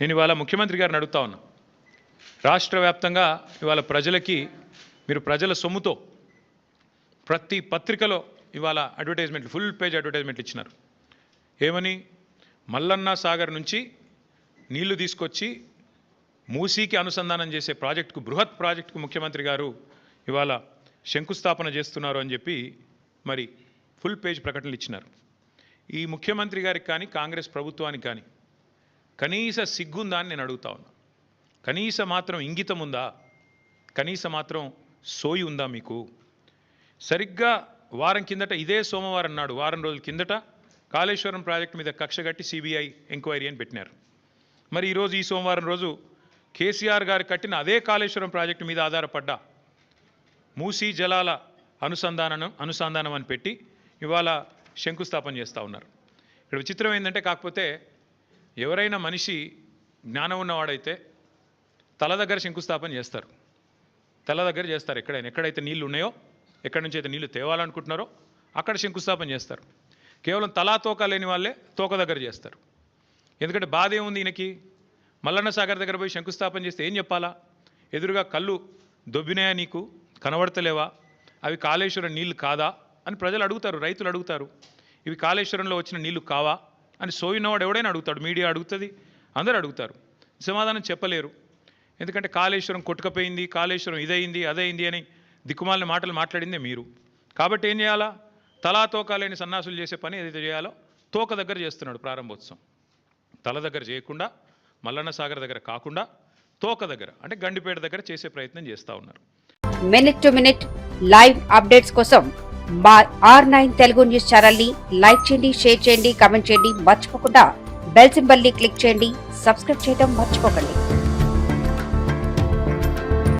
నేను ఇవాళ ముఖ్యమంత్రి గారిని అడుగుతా ఉన్నా. రాష్ట్ర వ్యాప్తంగా ఇవాళ ప్రజలకి మీరు ప్రజల సొమ్ముతో ప్రతి పత్రికలో ఇవాళ అడ్వర్టైజ్మెంట్లు ఫుల్ పేజ్ అడ్వర్టైజ్మెంట్లు ఇచ్చినారు. ఏమని? మల్లన్న సాగర్ నుంచి నీళ్ళు తీసుకొచ్చి మూసీకి అనుసంధానం చేసే ప్రాజెక్టుకు బృహత్ ప్రాజెక్టుకు ముఖ్యమంత్రి గారు ఇవాళ శంకుస్థాపన చేస్తున్నారు అని చెప్పి మరి ఫుల్ పేజ్ ప్రకటనలు ఇచ్చినారు. ఈ ముఖ్యమంత్రి గారికి కానీ కాంగ్రెస్ ప్రభుత్వానికి కానీ కనీస సిగ్గుందా అని నేను అడుగుతా ఉన్నా. కనీస మాత్రం ఇంగితం ఉందా కనీస మాత్రం సోయి ఉందా మీకు? సరిగ్గా వారం కిందట ఇదే సోమవారం నాడు వారం రోజుల కిందట కాళేశ్వరం ప్రాజెక్టు మీద కక్ష కట్టి సిబిఐ ఎంక్వైరీ అని పెట్టినారు. మరి ఈరోజు ఈ సోమవారం రోజు కేసీఆర్ గారు కట్టిన అదే కాళేశ్వరం ప్రాజెక్టు మీద ఆధారపడ్డ మూసీ జలాల అనుసంధానం అనుసంధానం అని పెట్టి ఇవాళ శంకుస్థాపన చేస్తూ ఉన్నారు. ఇక్కడ విచిత్రం ఏంటంటే కాకపోతే ఎవరైనా మనిషి జ్ఞానం ఉన్నవాడైతే తల దగ్గర శంకుస్థాపన చేస్తారు. తల దగ్గర చేస్తారు ఎక్కడైనా. ఎక్కడైతే నీళ్ళు ఉన్నాయో ఎక్కడి నుంచి అయితే నీళ్ళు తేవాలనుకుంటున్నారో అక్కడ శంకుస్థాపన చేస్తారు. కేవలం తలా తోక లేని వాళ్ళే తోక దగ్గర చేస్తారు. ఎందుకంటే బాధ ఏముంది ఈయనకి? మల్లన్న సాగర్ దగ్గర పోయి శంకుస్థాపన చేస్తే ఏం చెప్పాలా? ఎదురుగా కళ్ళు దొబ్బినాయా నీకు? కనబడతలేవా? అవి కాళేశ్వరం నీళ్ళు కాదా? అని ప్రజలు అడుగుతారు రైతులు అడుగుతారు. ఇవి కాళేశ్వరంలో వచ్చిన నీళ్ళు కావా? అని సోయినవాడు ఎవడైనా అడుగుతాడు. మీడియా అడుగుతుంది అందరూ అడుగుతారు. సమాధానం చెప్పలేరు. ఎందుకంటే కాళేశ్వరం కొట్టుకపోయింది కాళేశ్వరం ఇదైంది అదైంది అని దిక్కుమాలిన మాటలు మాట్లాడిందే మీరు. కాబట్టి ఏం చేయాలా? తలా తోకాలేని సన్నాసులు చేసే పని ఏదైతే చేయాలో తోక దగ్గర చేస్తున్నాడు ప్రారంభోత్సవం. తల దగ్గర చేయకుండా మల్లన్న సాగర్ దగ్గర కాకుండా తోక దగ్గర అంటే గండిపేట దగ్గర చేసే ప్రయత్నం చేస్తూ ఉన్నారు. Minute to minute live updates కోసం మా ఆర్ నైన్ తెలుగు న్యూస్ ఛానల్ని లైక్ చేయండి షేర్ చేయండి కామెంట్ చేయండి. మర్చిపోకుండా బెల్ సింబల్ని క్లిక్ చేయండి. సబ్స్క్రైబ్ చేయడం మర్చిపోకండి.